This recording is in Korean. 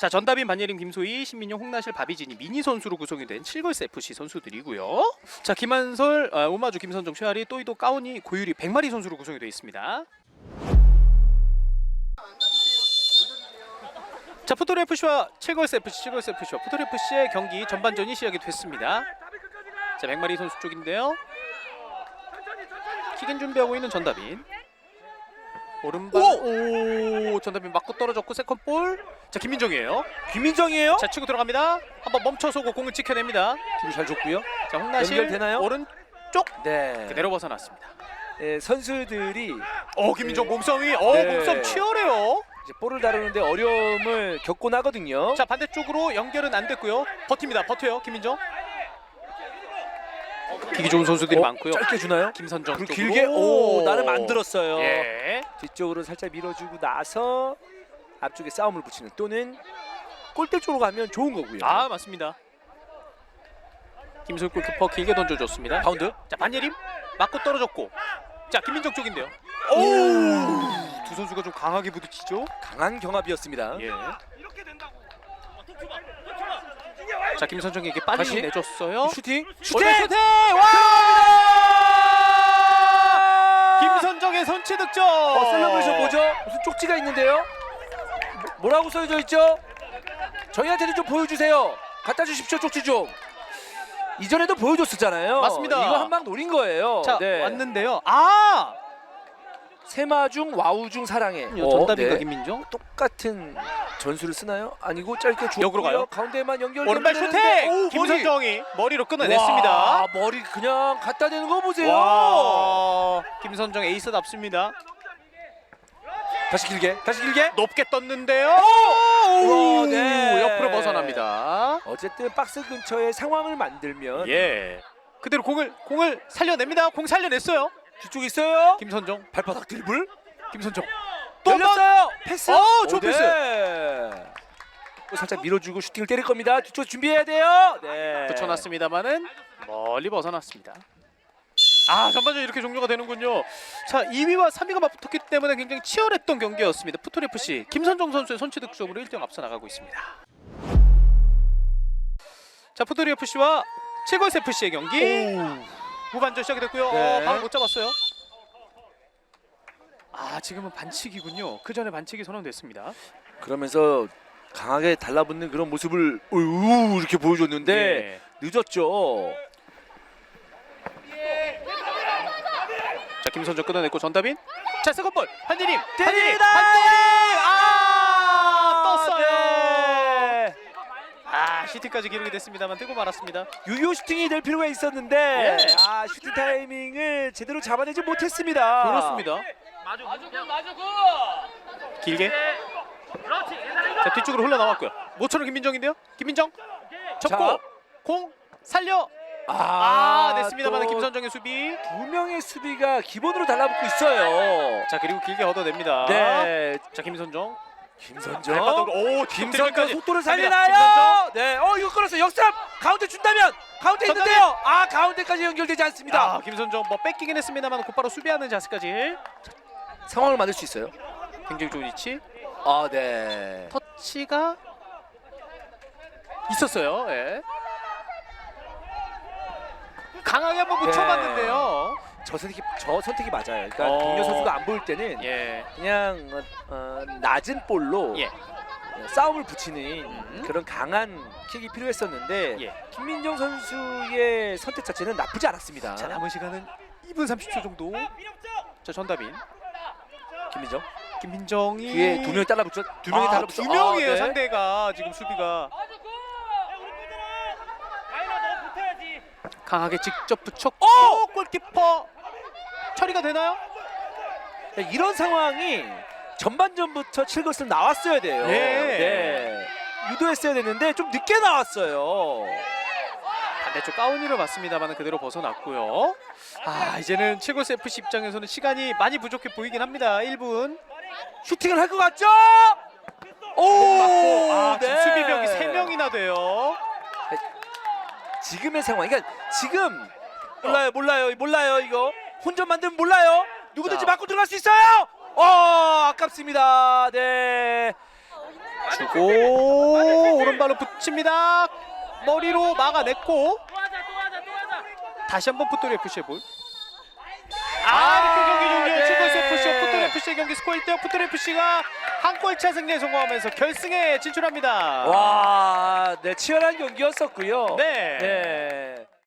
자 전다빈 반예림 김소희 신민용 홍나실 바비진이 미니 선수로 구성이 된 칠걸스 FC 선수들이고요. 자 김한솔 아, 오마주 김선정 최아리 또이도 까오니 고유리 백마리 선수로 구성이 되어 있습니다. 자 푸토리 FC와 칠걸스 FC 칠걸스 FC와 푸토리 FC의 경기 전반전이 시작이 됐습니다. 자 백마리 선수 쪽인데요. 킥인 준비하고 있는 전다빈. 오른발 오, 전다빈 맞고 떨어졌고 세컨 볼. 자 김민정이에요. 김민정이에요? 자 치고 들어갑니다. 한번 멈춰서고 공을 지켜냅니다. 뒤로 잘 줬고요. 자 홍나실 연결되나요? 오른쪽 네. 그대로 벗어났습니다. 예, 선수들이 어 김민정 몸싸움이 어 네. 몸싸움 치열해요. 이제 볼을 다루는데 어려움을 겪곤 하거든요. 자 반대쪽으로 연결은 안 됐고요. 버팁니다. 버텨요 김민정. 기기 좋은 선수들이 어, 많고요. 짧게 주나요? 김선정 그리고 쪽으로. 길게 오 나를 만들었어요. 예. 뒤쪽으로 살짝 밀어주고 나서 앞쪽에 싸움을 붙이는 또는 골대 쪽으로 가면 좋은 거고요. 아 맞습니다. 김솔 골키퍼 길게 던져줬습니다. 바운드. 자 반예림 맞고 떨어졌고 자 김민정 쪽인데요. 오 두 선수가 좀 강하게 부딪히죠. 강한 경합이었습니다. 예. 자 김선정에게 빨리 다시. 내줬어요. 슈팅. 슈팅! 슈팅! 와! 김선정의 선취 득점. 어, 셀러브레이션 뭐죠? 무슨 쪽지가 있는데요? 뭐, 뭐라고 써져 있죠? 저희한테는 좀 보여주세요. 갖다 주십시오 쪽지 좀. 이전에도 보여줬었잖아요. 맞습니다. 이거 한 방 노린 거예요. 자 네. 왔는데요. 아 세마중 와우중 사랑해. 전답인가 네. 김민정? 똑같은 전술을 쓰나요? 아니고 짧게 주 역으로 가요? 가운데만 연결. 오른발 슈팅! 김선정이 머리로 끊어냈습니다. 와, 머리 그냥 갖다 대는 거 보세요. 와 김선정 에이스답습니다. 다시 길게. 다시 길게. 높게 떴는데요. 와, 오, 네. 옆으로 벗어납니다. 어쨌든 박스 근처에 상황을 만들면 예. 그대로 공을 공을 살려냅니다. 공 살려냈어요. 뒤쪽 있어요. 김선정, 발바닥 드리블. 김선정. 또또 열렸어요. 패스. 어, 좋은 오, 네. 패스. 또 살짝 밀어주고 슈팅을 때릴 겁니다. 뒤쪽 준비해야 돼요. 네. 붙여놨습니다만은 멀리 벗어났습니다. 아 전반전 이렇게 종료가 되는군요. 자 2위와 3위가 맞붙었기 때문에 굉장히 치열했던 경기였습니다. 푸토리 FC 김선정 선수의 선취 득점으로 1등 앞서 나가고 있습니다. 자 푸토리 FC와 칠걸스 FC의 경기 후반전 시작이 됐고요. 네. 어, 방을 못 잡았어요. 아 지금은 반칙이군요. 그 전에 반칙이 선언됐습니다. 그러면서 강하게 달라붙는 그런 모습을 우우 이렇게 보여줬는데 네. 늦었죠. 자 김선정 끊어냈고 전다빈 자 세컨볼 한예림 때립니다! 한예림 아 떴어요 네. 아 시티까지 기록이 됐습니다만 뜨고 말았습니다 유효 슈팅이 될 필요가 있었는데 예. 아 슈팅 타이밍을 제대로 잡아내지 못했습니다. 그렇습니다 길게. 자 뒤쪽으로 흘러나왔고요. 모처럼 김민정인데요? 김민정? 접고. 자. 공 살려. 아, 아 냈습니다만 또 김선정의 수비. 두 명의 수비가 기본으로 달라붙고 있어요. 자 그리고 길게 얻어냅니다. 네, 자 김선정. 김선정. 발바닥으로. 오 김선정 속도를. 살리나요? 네, 어 이거 끌었어. 역습 가운데 준다면 가운데 있는데요. 아 가운데까지 연결되지 않습니다. 아 김선정 뭐 뺏기긴 했습니다만 곧바로 수비하는 자세까지 상황을 만들 수 있어요. 굉장히 좋은 위치 아 네. 터치가 있었어요. 예. 강하게 한번 네. 묻혀봤는데요. 저 선택이 저 선택이 맞아요. 그러니까 어. 동료 선수가 안 보일 때는 예. 그냥 어, 어, 낮은 볼로 예. 어, 싸움을 붙이는 음. 그런 강한 킥이 필요했었는데 예. 김민정 선수의 선택 자체는 나쁘지 않았습니다. 자 남은 시간은 2분 30초 정도. 자 전다빈, 김민정 김민정이 뒤에 두 명이 달라붙죠. 두 명이 아, 달라붙죠. 두 명이에요 아, 네. 상대가 지금 수비가 강하게 직접 붙였고 골키퍼 처리가 되나요? 네, 이런 상황이 전반전부터 칠것은 나왔어야 돼요. 예. 네. 유도했어야 됐는데 좀 늦게 나왔어요. 반대쪽 가운이를 맞습니다만 그대로 벗어났고요. 아 이제는 칠골스 FC 입장에서는 시간이 많이 부족해 보이긴 합니다. 1분. 슈팅을 할 것 같죠? 오, 아 지금 네. 수비병이 3명이나 돼요. 지금의 상황. 그러니까 지금 몰라요, 몰라요, 몰라요 이거 혼전 만들면 몰라요. 누구든지 자. 맞고 들어갈 수 있어요. 어, 아깝습니다. 네. 주고 오른발로 붙입니다. 머리로 막아냈고 다시 한번 풋돌 FC의 볼. 아, 이렇게 경기 종료. 네. 추가스 FC 풋돌 FC의 경기 스코어 1대0 풋돌 FC가 한 골차 승리에 성공하면서 결승에 진출합니다. 와, 네 치열한 경기였었고요. 네. 네.